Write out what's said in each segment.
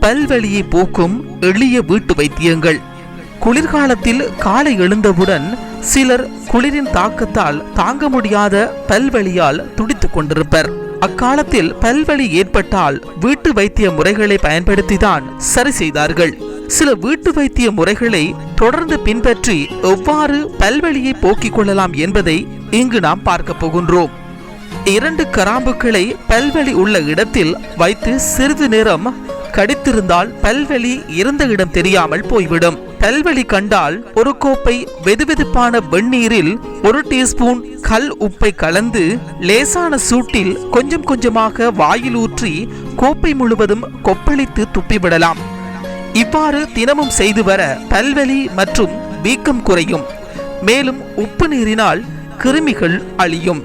பல்வழியை போக்கும் எளிய வீட்டு வைத்தியங்கள். குளிர்காலத்தில் காலை எழுந்தவுடன் சிலர் குளிரின் தாக்கத்தால் தாங்க முடியாத பல்வழியால் துடித்துக் கொண்டிருப்பர். அக்காலத்தில் பல்வழி ஏற்பட்டால் வீட்டு வைத்திய முறைகளை பயன்படுத்திதான் சரி செய்தார்கள். சில வீட்டு வைத்திய முறைகளை தொடர்ந்து பின்பற்றி எவ்வாறு பல்வழியை போக்கிக் கொள்ளலாம் என்பதை இங்கு நாம் பார்க்க போகின்றோம். இரண்டு கராம்புக்களை பல்வழி உள்ள இடத்தில் வைத்து சிறிது நேரம் கடித்திருந்தால் பல்வலி இருந்த இடம் தெரியாமல் போய்விடும். பல்வலி கண்டால் ஒரு கோப்பை வெதுவெதுப்பான வெந்நீரில் ஒரு டீஸ்பூன் கல் உப்பை கலந்து லேசான சூட்டில் கொஞ்சம் கொஞ்சமாக வாயில் ஊற்றி கோப்பை முழுவதும் கொப்பளித்து துப்பிவிடலாம். இவ்வாறு தினமும் செய்து வர பல்வலி மற்றும் வீக்கம் குறையும். மேலும் உப்பு நீரினால் கிருமிகள் அழியும்.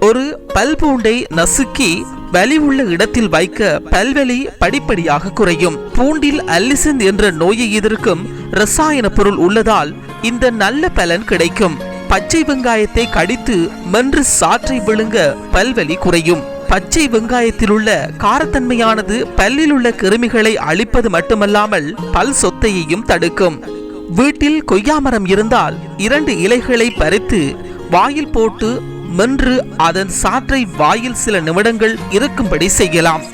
ஒரு பல்பூண்டை நசுக்கி வலி உள்ள இடத்தில் வைக்க பல்வலி படிப்படியாக குறையும். பூண்டில் அல்லிசன் என்ற நோயை எதிர்க்கும் ரசாயன பொருள் உள்ளதால் இந்த நல்ல பலன் கிடைக்கும். பச்சை வெங்காயத்தை கடித்து மென்று சாற்றை விழுங்க பல்வலி குறையும். பச்சை வெங்காயத்தில் உள்ள காரத்தன்மையானது பல்லில் உள்ள கிருமிகளை அழிப்பது மட்டுமல்லாமல் பல் சொத்தையையும் தடுக்கும். வீட்டில் கொய்யா மரம் இருந்தால் இரண்டு இலைகளை பறித்து வாயில் போட்டு மென்று அதன் சாற்றை வாயில் சில நிமிடங்கள் இருக்கும்படி செய்யலாம்.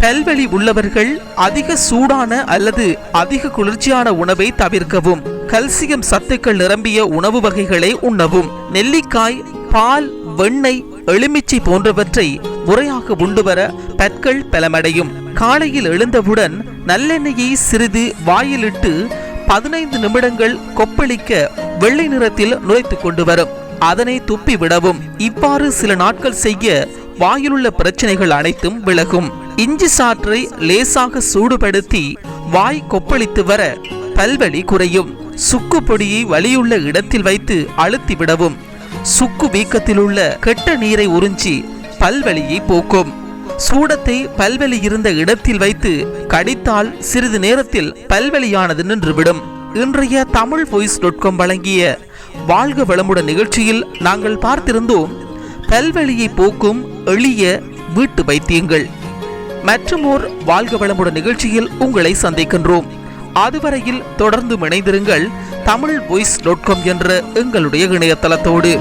கல்வெளி உள்ளவர்கள் அதிக சூடான அல்லது அதிக குளிர்ச்சியான உணவை தவிர்க்கவும் கல்சியம் சத்துக்கள் நிரம்பிய உணவு வகைகளை உண்ணவும். நெல்லிக்காய் பால் வெண்ணெய் எலுமிச்சை போன்றவற்றை முறையாக உண்டு வர பற்கள் பலமடையும். காலையில் எழுந்தவுடன் நல்லெண்ணெயை சிறிது வாயிலிட்டு பதினைந்து நிமிடங்கள் கொப்பளிக்க வெள்ளை நிறத்தில் நுழைத்து கொண்டு வரும். அதனை துப்பி விடவும் இவ்வாறு சில நாட்கள் செய்ய வாயிலுள்ள பிரச்சனைகள் அனைத்தும் விலகும். இஞ்சி சாற்றை லேசாக சூடுபடுத்தி வாய் கொப்பளித்து வர பல்வலி குறையும். சுக்கு பொடியை வலியுள்ள இடத்தில் வைத்து அழுத்தி விடவும் சுக்கு வீக்கத்தில் உள்ள கெட்ட நீரை உறிஞ்சி பல்வலியை போக்கும். சூடத்தை பல்வலி இருந்த இடத்தில் வைத்து கடித்தால் சிறிது நேரத்தில் பல்வலியானது நின்றுவிடும். இன்றைய தமிழ் வாய்ஸ் டாட் காம் வழங்கிய வாழ்க வளமுடன் நிகழ்ச்சியில் நாங்கள் பார்த்திருந்தோம் பல்வலியை போக்கும் எளிய வீட்டு வைத்தியங்கள். மற்றும் ஓர் வாழ்க வளமுடன் நிகழ்ச்சியில் உங்களை சந்திக்கின்றோம். அதுவரையில் தொடர்ந்து இணைந்திருங்கள் தமிழ் வாய்ஸ் டாட் காம் என்ற எங்களுடைய இணையதளத்தோடு.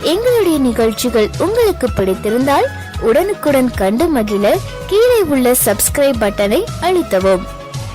எங்களுடைய நிகழ்ச்சிகள் உங்களுக்கு பிடித்திருந்தால் உடனுக்குடன் கண்டு மகிழ கீழே உள்ள சப்ஸ்கிரைப் பட்டனை அழுத்தவும்.